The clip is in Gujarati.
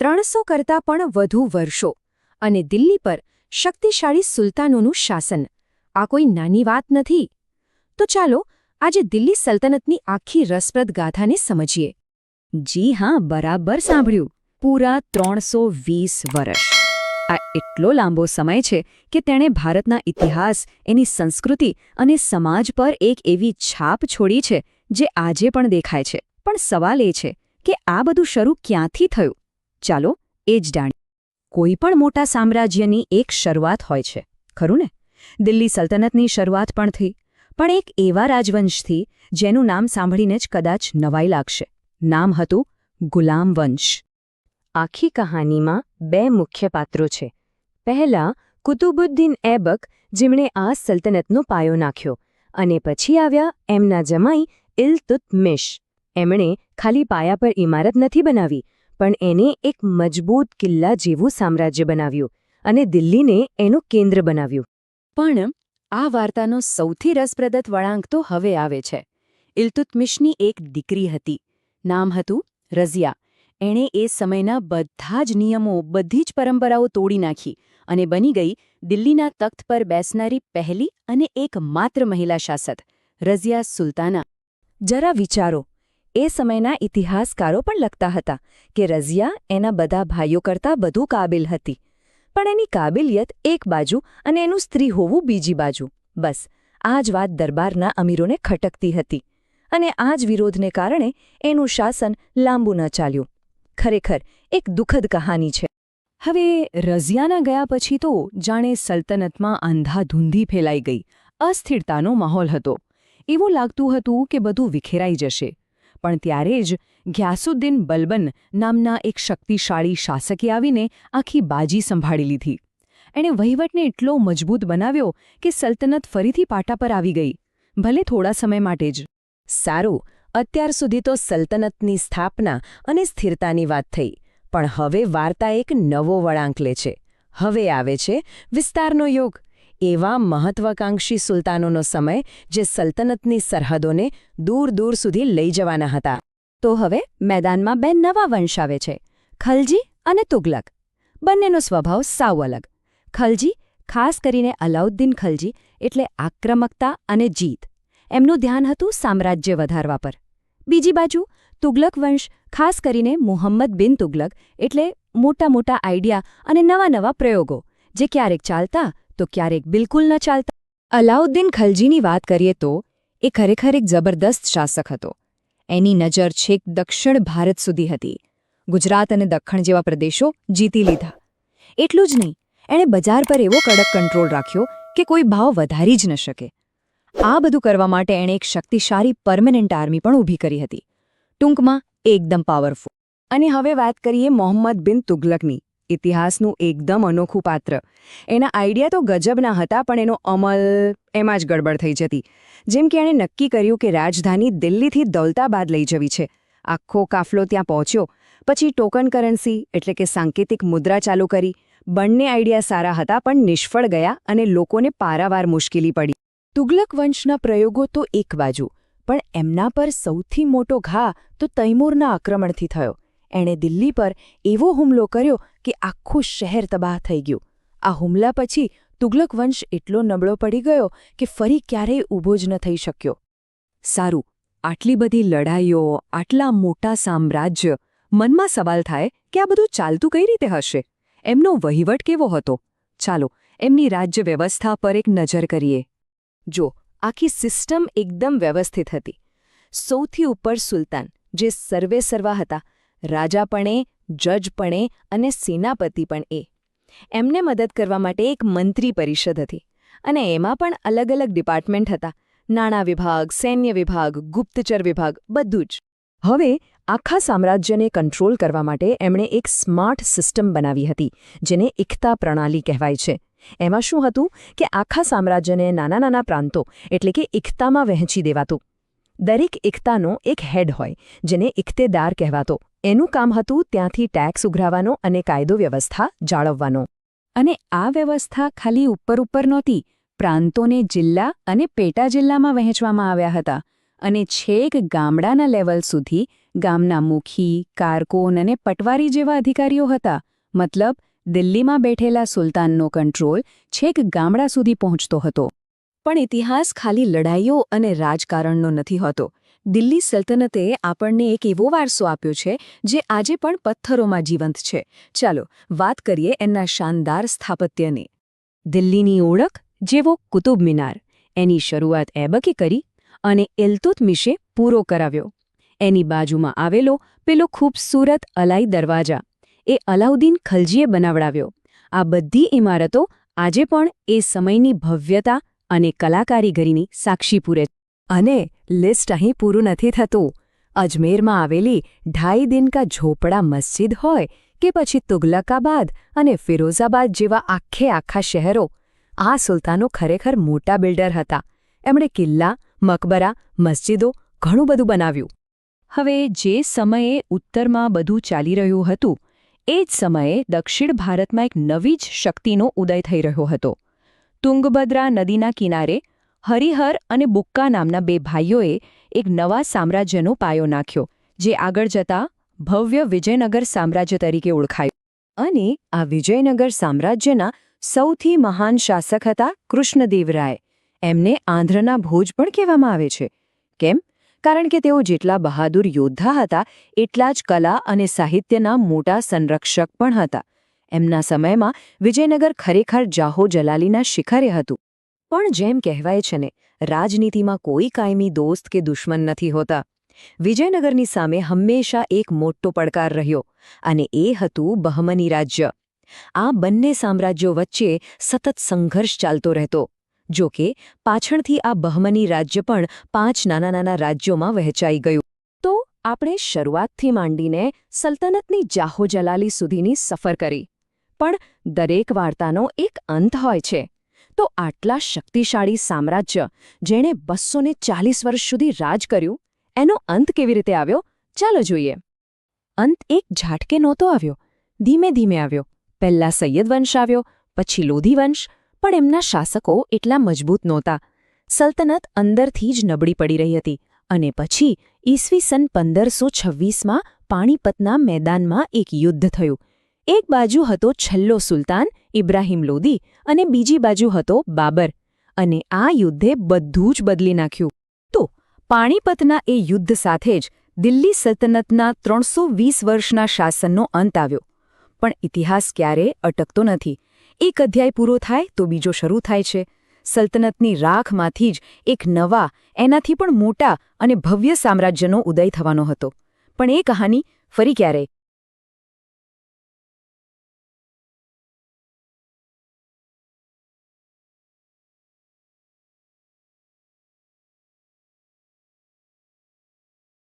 ત્રણસો કરતાં પણ વધુ વર્ષો અને દિલ્હી પર શક્તિશાળી સુલતાનોનું શાસન. આ કોઈ નાની વાત નથી. તો ચાલો આજે દિલ્હી સલ્તનતની આખી રસપ્રદ ગાથાને સમજીએ. જી હા, બરાબર સાંભળ્યું. પૂરા ત્રણસો વીસ વર્ષ. આ એટલો લાંબો સમય છે કે તેણે ભારતના ઇતિહાસ, એની સંસ્કૃતિ અને સમાજ પર એક એવી છાપ છોડી છે, જે આજે પણ દેખાય છે. પણ સવાલ એ છે કે આ બધું શરૂ ક્યાંથી થયું? ચાલો, એ જ જાણીએ કોઈ પણ મોટા સામ્રાજ્યની એક શરૂઆત હોય છે ખરું ને દિલ્હી સલ્તનતની શરૂઆત પણ થઈ, પણ એક એવા રાજવંશથી જેનું નામ સાંભળીને જ કદાચ નવાઈ લાગશે. નામ હતું ગુલામ વંશ. આખી કહાનીમાં બે મુખ્ય પાત્રો છે. પહેલા, કુતુબુદ્દીન એબક જેમણે આ સલ્તનતનો પાયો નાખ્યો, અને પછી આવ્યા એમના જમાઈ ઇલ્તુત્મિશ. એમણે ખાલી પાયા પર ઇમારત નથી બનાવી પણ એને એક મજબૂત કિલ્લા જેવું સામ્રાજ્ય બનાવ્યું અને દિલ્હીને એનું કેન્દ્ર બનાવ્યું. પણ આ વાર્તાનો સૌથી રસપ્રદત વળાંક તો હવે આવે છે. ઇલ્તુત્મિશની એક દીકરી હતી. નામ હતું રઝિયા. એણે એ સમયના બધા જ નિયમો, બધી જ પરંપરાઓ તોડી નાખી અને બની ગઈ દિલ્હીના તખ્ત પર બેસનારી પહેલી અને એકમાત્ર મહિલા શાસક રઝિયા સુલતાના. જરા વિચારો એ સમયના ઇતિહાસકારો પણ લખતા હતા કે રઝિયા એના બધા ભાઈઓ કરતાં વધુ કાબિલ હતી. પણ એની કાબિલિયત એક બાજુ અને એનું સ્ત્રી હોવું બીજી બાજુ. બસ, આ જ વાત દરબારના અમીરોને ખટકતી હતી. અને આ જ વિરોધને કારણે એનું શાસન લાંબુ ન ચાલ્યું. ખરેખર, એક દુઃખદ કહાની છે. હવે, રઝિયાના ગયા પછી તો જાણે સલ્તનતમાં અંધાધૂંધી ફેલાઈ ગઈ. અસ્થિરતાનો માહોલ હતો. એવું લાગતું હતું કે બધું વિખેરાઈ જશે. પણ ત્યારે જ ઘ્યાસુદ્દીન બલબન નામના એક શક્તિશાળી શાસકે આવીને આખી બાજી સંભાળી લીધી. એણે વહીવટને એટલો મજબૂત બનાવ્યો કે સલ્તનત ફરીથી પાટા પર આવી ગઈ, ભલે થોડા સમય માટે જ. સારું, અત્યાર સુધી તો સલ્તનતની સ્થાપના અને સ્થિરતાની વાત થઈ, પણ હવે વાર્તા એક નવો વળાંક લે છે. હવે આવે છે વિસ્તારનો યુગ. એવા મહત્વાકાંક્ષી સુલતાનોનો સમય જે સલ્તનતની સરહદોને દૂર દૂર સુધી લઈ જવાના હતા. તો હવે મેદાનમાં બે નવા વંશ આવે છે, ખલજી અને તુગલક. બંનેનો સ્વભાવ સાવ અલગ. ખલજી, ખાસ કરીને અલાઉદ્દીન ખલજી, એટલે આક્રમકતા અને જીત. એમનું ધ્યાન હતું સામ્રાજ્ય વધારવા પર. બીજી બાજુ, તુગલક વંશ, ખાસ કરીને મુહમ્મદ બિન તુગલક, એટલે મોટા મોટા આઈડિયા અને નવા નવા પ્રયોગો, જે ક્યારેક ચાલતા તો ક્યારેક બિલકુલ ન ચાલતા. અલાઉદ્દીન ખલજીની વાત કરીએ તો, એ ખરેખર એક જબરદસ્ત શાસક હતો. એની નજર છેક દક્ષિણ ભારત સુધી હતી. ગુજરાત અને દખ્ખણ જેવા પ્રદેશો જીતી લીધા. એટલું જ નહીં, એણે બજાર પર એવો કડક કંટ્રોલ રાખ્યો કે કોઈ ભાવ વધારી જ ન શકે. આ બધું કરવા માટે એણે એક શક્તિશાળી પરમેનન્ટ આર્મી પણ ઊભી કરી હતી. ટૂંકમાં, એકદમ પાવરફુલ અને હવે વાત કરીએ મોહમ્મદ બિન તુગલકની ઇતિહાસનું એકદમ અનોખું પાત્ર. એના આઈડિયા તો ગજબના હતા, પણ એનો અમલ એમાં જ ગડબડ થઈ જતી. જેમ કે એણે નક્કી કર્યું કે રાજધાની દિલ્હીથી દૌલતાબાદ લઈ જવી છે. આખો કાફલો ત્યાં પહોંચ્યો. પછી ટોકન કરન્સી, એટલે કે સાંકેતિક મુદ્રા ચાલુ કરી. બંને આઈડિયા સારા હતા, પણ નિષ્ફળ ગયા અને લોકોને પારાવાર મુશ્કેલી પડી. તુગલક વંશના પ્રયોગો તો એક બાજુ, પણ એમના પર સૌથી મોટો ઘા તો તૈમૂરના આક્રમણથી થયો. એણે દિલ્હી પર એવો હુમલો કર્યો કે આખું શહેર તબાહ થઈ ગયું. આ હુમલા પછી તુગલક વંશ એટલો નબળો પડી ગયો કે ફરી ક્યારેય ઊભો જ ન થઈ શક્યો. સારું, આટલી બધી લડાઈઓ, આટલા મોટા સામ્રાજ્ય, મનમાં સવાલ થાય કે આ બધું ચાલતું કઈ રીતે હશે? એમનો વહીવટ કેવો હતો? ચાલો, એમની રાજ્ય વ્યવસ્થા પર એક નજર કરીએ. જો, આખી સિસ્ટમ એકદમ વ્યવસ્થિત હતી. સૌથી ઉપર સુલતાન, જે સર્વે સર્વા હતા રાજાપણે, જજપણે અને સેનાપતિ પણ એ. એમને મદદ કરવા માટે એક મંત્રી પરિષદ હતી અને એમાં પણ અલગ અલગ ડિપાર્ટમેન્ટ હતા. નાણાં વિભાગ, સૈન્ય વિભાગ, ગુપ્તચર વિભાગ, બધું જ. હવે આખા સામ્રાજ્યને કંટ્રોલ કરવા માટે એમણે એક સ્માર્ટ સિસ્ટમ બનાવી હતી, જેને એકતા પ્રણાલી કહેવાય છે. એમાં શું હતું કે આખા સામ્રાજ્યને નાના નાના પ્રાંતો, એટલે કે એકતામાં વહેંચી દેવાતું. દરેક એકતાનો એક હેડ હોય, જેને ઇખ્તેદાર કહેવાતો. એનું કામ હતું ત્યાંથી ટેક્સ ઉઘરાવવાનો અને કાયદો વ્યવસ્થા જાળવવાનો. અને આ વ્યવસ્થા ખાલી ઉપર ઉપર નહોતી, પ્રાંતોને જિલ્લા અને પેટા જિલ્લામાં વહેંચવામાં આવ્યા હતા. અને છેક ગામડાના લેવલ સુધી ગામના મુખી, કારકોન અને પટવારી જેવા અધિકારીઓ હતા. મતલબ, દિલ્હીમાં બેઠેલા સુલતાનનો કંટ્રોલ છેક ગામડા સુધી પહોંચતો હતો. પણ ઇતિહાસ ખાલી લડાઈઓ અને રાજકારણનો નથી હોતો. દિલ્હી સલ્તનતે આપણને એક એવો વારસો આપ્યો છે, જે આજે પણ પથ્થરોમાં જીવંત છે. ચાલો, વાત કરીએ એના શાનદાર સ્થાપત્યની. દિલ્હીની ઓળખ, જેવો કુતુબ મિનાર. એની શરૂઆત એબકે કરી અને ઇલ્તુત્મિશે પૂરો કરાવ્યો. એની બાજુમાં આવેલો પેલો ખૂબસૂરત અલાઈ દરવાજા એ અલાઉદ્દીન ખલજીએ બનાવડાવ્યો. આ બધી ઇમારતો આજે પણ એ સમયની ભવ્યતા અને કલાકારીગરીની સાક્ષી પૂરે અને લિસ્ટ અહીં પૂરું નથી થતું. અજમેરમાં આવેલી ઢાઈ દિન કા ઝોપડા મસ્જિદ હોય કે પછી તુગલકાબાદ અને ફિરોઝાબાદ જેવા આખે આખા શહેરો, આ સુલતાનો ખરેખર મોટા બિલ્ડર હતા. એમણે કિલ્લા, મકબરા, મસ્જિદો ઘણું બધું બનાવ્યું. હવે જે સમયે ઉત્તરમાં બધું ચાલી રહ્યું હતું, એ જ સમયે દક્ષિણ ભારતમાં એક નવી જ શક્તિનો ઉદય થઈ રહ્યો હતો. તુંગભદ્રા નદીના કિનારે હરિહર અને બુક્કા નામના બે ભાઈઓએ એક નવા સામ્રાજ્યનો પાયો નાખ્યો, જે આગળ જતા ભવ્ય વિજયનગર સામ્રાજ્ય તરીકે ઓળખાયું. અને આ વિજયનગર સામ્રાજ્યના સૌથી મહાન શાસક હતા કૃષ્ણદેવરાય. એમને આંધ્રના ભોજ પણ કહેવામાં આવે છે. કેમ? કારણ કે તેઓ જેટલા બહાદુર યોદ્ધા હતા, એટલા જ કલા અને સાહિત્યના મોટા સંરક્ષક પણ હતા. એમના સમયમાં વિજયનગર ખરેખર જાહો જલાલીના શિખરે હતું. પણ જેમ કહેવાય છે ને, રાજનીતિમાં કોઈ કાયમી દોસ્ત કે દુશ્મન નથી હોતા. વિજયનગરની સામે હંમેશા એક મોટો પડકાર રહ્યો, અને એ હતું બહમની રાજ્ય. આ બંને સામ્રાજ્યો વચ્ચે સતત સંઘર્ષ ચાલતો રહેતો. જો કે, પાછળથી આ બહમની રાજ્ય પણ પાંચ નાના નાના રાજ્યોમાં વહેંચાઈ ગયું. તો આપણે શરૂઆતથી માંડીને સલ્તનતની જાહો જલાલી સુધીની સફર કરી. પણ દરેક વાર્તાનો એક અંત હોય છે. તો આટલા શક્તિશાળી સામ્રાજ્ય જેણે બસો ચાલીસ વર્ષ સુધી રાજ કર્યું, એનો અંત કેવી રીતે આવ્યો? ચાલો જોઈએ. અંત એક ઝાટકે નહોતો આવ્યો. ધીમે ધીમે આવ્યો. પહેલા સૈયદ વંશ આવ્યો, પછી લોધી વંશ, પણ એમના શાસકો એટલા મજબૂત નહોતા. સલ્તનત અંદરથી જ નબળી પડી રહી હતી અને પછી ઈસવી સન પંદરસો છવ્વીસમાં પાણીપતના મેદાનમાં એક યુદ્ધ થયું. એક બાજુ હતો છેલ્લો સુલતાન ઇબ્રાહિમ લોદી અને બીજી બાજુ હતો બાબર અને આ યુદ્ધે બધું જ બદલી નાખ્યું. તો પાણીપતના એ યુદ્ધ સાથે જ દિલ્હી સલ્તનતના ત્રણસો વર્ષના શાસનનો અંત આવ્યો. પણ ઇતિહાસ ક્યારે અટકતો નથી. એક અધ્યાય પૂરો થાય તો બીજો શરૂ થાય છે. સલ્તનતની રાખમાંથી જ એક નવા, એનાથી પણ મોટા અને ભવ્ય સામ્રાજ્યનો ઉદય થવાનો હતો. પણ એ કહાની ફરી ક્યારેય